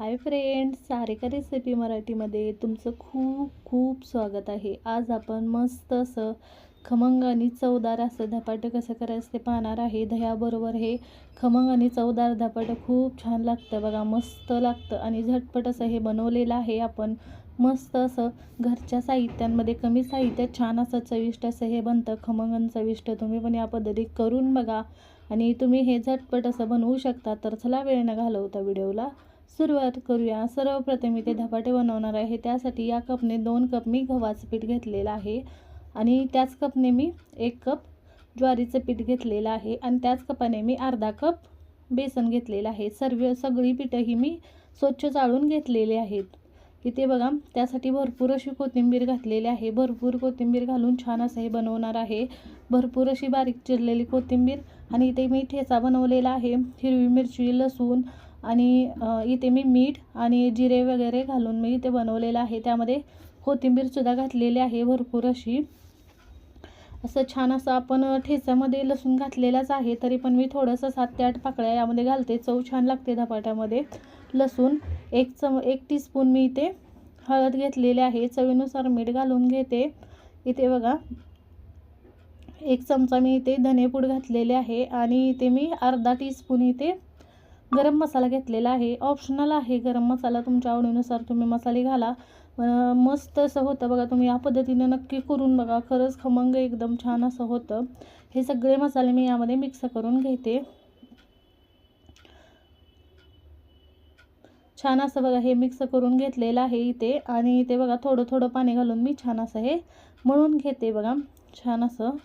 Hi friends Sarika recipe मराठीमध्ये तुमचं खूप खूप स्वागत आहे. आज आपण मस्त असं खमंग आणि चवदार असं धपाटं कसं करायचं ते पाहणार आहे. दह्याबरोबर हे खमंग आणि चवदार धपाटं खूप छान लागतं बघा मस्त लागतं. आणि झटपट असं हे बनवलेलं आहे आपण. मस्त असं घरच्या साहित्यांमध्ये कमी साहित्यात छान असं चविष्ट असं हे बनतं खमंग आणि चविष्ट. तुम्ही पण या पद्धतीत करून बघा. आणि तुम्ही हे झटपट असं बनवू शकता. तर चला वेळ न घालवता व्हिडिओला सुरुवात करूया. सर्वप्रथम इथे धपाटे बनवणार आहे. त्यासाठी या कपने दोन कप मी गव्हाचं पीठ घेतलेलं आहे. आणि त्याच कपने मी एक कप ज्वारीचं पीठ घेतलेलं आहे. आणि त्याच कपाने मी अर्धा कप बेसन घेतलेलं आहे. सर्व सगळी पिठंही मी स्वच्छ चाळून घेतलेली आहेत. इथे बघा त्यासाठी भरपूर अशी कोथिंबीर घातलेली आहे. भरपूर कोथिंबीर घालून छान असं हे बनवणार आहे. भरपूर अशी बारीक चिरलेली कोथिंबीर. आणि इथे मी ठेचा बनवलेला आहे. हिरवी मिरची लसूण आणि इथे मी मीठ आणि जिरे वगैरे घालून मी इथे बनवलेलं आहे. त्यामध्ये कोथिंबीरसुद्धा घातलेली आहे भरपूर अशी. असं छान असं आपण ठेच्यामध्ये लसूण घातलेलाच आहे तरी पण मी थोडंसं सात ते आठ पाकळ्या यामध्ये घालते. चव छान लागते धपाट्यामध्ये. लसूण एक चम एक टीस्पून मी इथे हळद घेतलेली आहे. चवीनुसार मीठ घालून घेते. इथे बघा एक चमचा मी इथे धनेपूड घातलेले आहे आणि इथे मी अर्धा टीस्पून इथे गरम मसाला घेतलेला आहे. ऑप्शनल आहे गरम मसाला तुमच्या आवडीनुसार. तुम्ही मसाले घाला. मस्त असं होतं बघा तुम्ही या पद्धतीने नक्की करून बघा. खरंच खमंग एकदम छान असं होतं. हे सगळे मसाले मी यामध्ये मिक्स करून घेते. छान असं बघा हे मिक्स करून घेतलेलं आहे इथे. आणि इथे बघा थोडं थोडं पाणी घालून मी छान असं हे मळून घेते बघा. छान असं.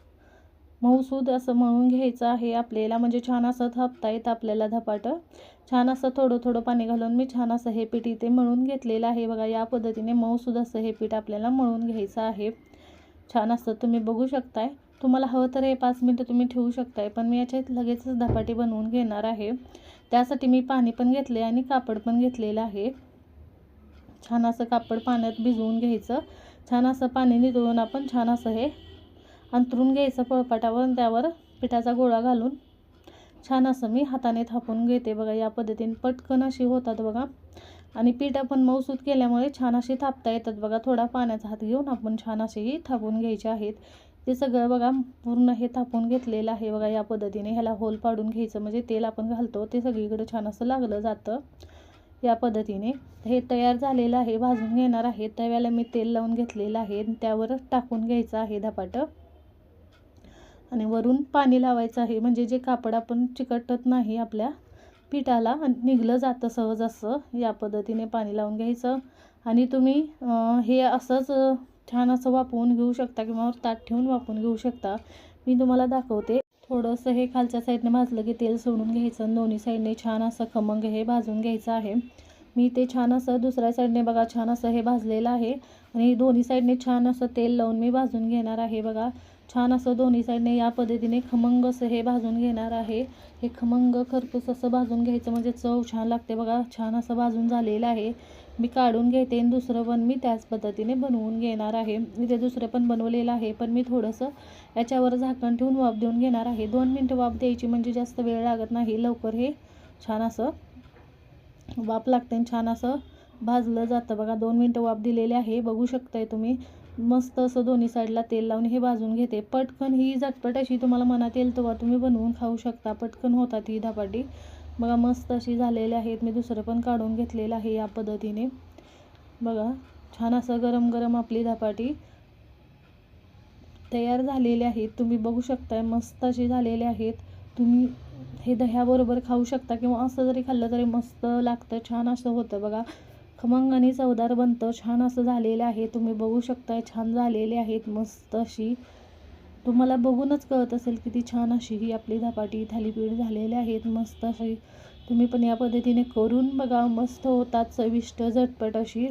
मऊसूद असं मळून घ्यायचं आहे आपल्याला. म्हणजे छान असं थापता येतं आपल्याला धपाटं. छान असं थोडं थोडं पाणी घालून मी छान असं हे पीठ इथे मळून घेतलेलं आहे. बघा या पद्धतीने मऊसूद असं हे पीठ आपल्याला मळून घ्यायचं आहे. छान असं तुम्ही बघू शकताय. तुम्हाला हवं तर हे पाच मिनटं तुम्ही ठेवू शकताय पण मी याच्यात लगेचच धपाटी बनवून घेणार आहे. त्यासाठी मी पाणी पण घेतले आणि कापड पण घेतलेलं आहे. छान असं कापड पाण्यात भिजवून घ्यायचं. छान असं पाणी नितळून आपण छान असं हे अंतरून घ्यायचं पळपाटावर त्यावर पिठाचा गोळा घालून. छान असं मी हाताने थापून घेते बघा या पद्धतीने पटकन अशी होतात बघा. आणि पीठ आपण मऊसूत केल्यामुळे छान अशी थापता येतात बघा. थोडा पाण्याचा हात घेऊन आपण छान असेही थापून घ्यायचे आहेत. ते सगळं बघा पूर्ण हे थापून घेतलेलं आहे बघा या पद्धतीने ह्याला होल पाडून घ्यायचं. म्हणजे तेल आपण घालतो ते सगळीकडे छान असं लागलं जातं. या पद्धतीने हे तयार झालेलं आहे भाजून घेणार आहे. तव्याला मी तेल लावून घेतलेलं आहे. त्यावर टाकून घ्यायचं आहे धपाटं. आणि वरून पाणी लावायचं आहे. म्हणजे जे कापड आपण चिकटत नाही आपल्या पिठाला निघलं जातं सहज असं. या पद्धतीने पाणी लावून घ्यायचं. आणि तुम्ही हे असंच छान असं वापरून घेऊ शकता किंवा ताट ठेवून वापरून घेऊ शकता. मी तुम्हाला दाखवते. थोडंसं हे खालच्या साईडने भाजलं की तेल सोडून घ्यायचं. आणि दोन्ही साईडने छान असं खमंग हे भाजून घ्यायचं आहे. मी ते छान असं दुसऱ्या साईडने बघा छान असं हे भाजलेलं आहे. आणि दोन्ही साईडने छान असं तेल लावून मी भाजून घेणार आहे बघा. छान असं दोन्ही साईडने या पद्धतीने खमंग असं हे भाजून घेणार आहे. हे खमंग खरपूस असं भाजून घ्यायचं म्हणजे चव छान लागते बघा. छान असं भाजून झालेलं आहे. मी काढून घेते आणि दुसरं पण मी त्याच पद्धतीने बनवून घेणार आहे. मी ते दुसरं पण बनवलेलं आहे पण मी थोडंसं याच्यावर झाकण ठेवून वाफ देऊन घेणार आहे. दोन मिनटं वाफ द्यायची म्हणजे जास्त वेळ लागत नाही. लवकर हे छान असं वाफ लागते आणि छान असं भाजलं जातं. बघा दोन मिनटं वाफ दिलेली आहे. बघू शकताय तुम्ही. मस्त असं दोन्ही साईडला तेल लावून हे भाजून घेते. पटकन ही झटपट अशी तुम्हाला मनात येईल तेव्हा तुम्ही बनवून खाऊ शकता. पटकन होतात ही धपाटी. बघा मस्त अशी झालेली आहेत. मी दुसरं पण काढून घेतलेलं आहे या पद्धतीने. बघा छान असं गरम गरम आपली धपाटी तयार झालेली आहेत तुम्ही बघू शकताय मस्त अशी झालेले आहेत. तुम्ही हे दह्याबरोबर खाऊ शकता किंवा असं जरी खाल्लं तरी मस्त लागतं छान असं होतं. बघा खमंग आणि चवदार बनतं छान असं झालेलं आहे. तुम्ही बघू शकताय छान झालेले आहेत मस्त अशी. तुम्हाला बघूनच कळत असेल किती छान अशी ही आपली धपाटी थालीपीठ झालेले आहेत मस्त अशी. तुम्ही पण या पद्धतीने करून बघा मस्त होतात चविष्ट झटपट अशी.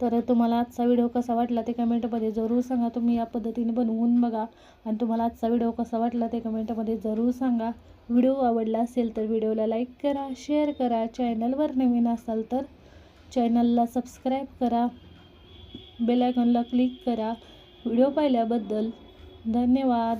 तर तुम्हाला आजचा व्हिडिओ कसा वाटला ते कमेंटमध्ये जरूर सांगा. तुम्ही या पद्धतीने बनवून बघा आणि तुम्हाला आजचा व्हिडिओ कसा वाटला ते कमेंटमध्ये जरूर सांगा. व्हिडिओ आवडला असेल तर व्हिडिओला लाईक करा शेअर करा. चॅनलवर नवीन असाल तर चॅनलला सबस्क्राईब करा. बेलायकॉनला क्लिक करा. व्हिडिओ पाहिल्याबद्दल धन्यवाद.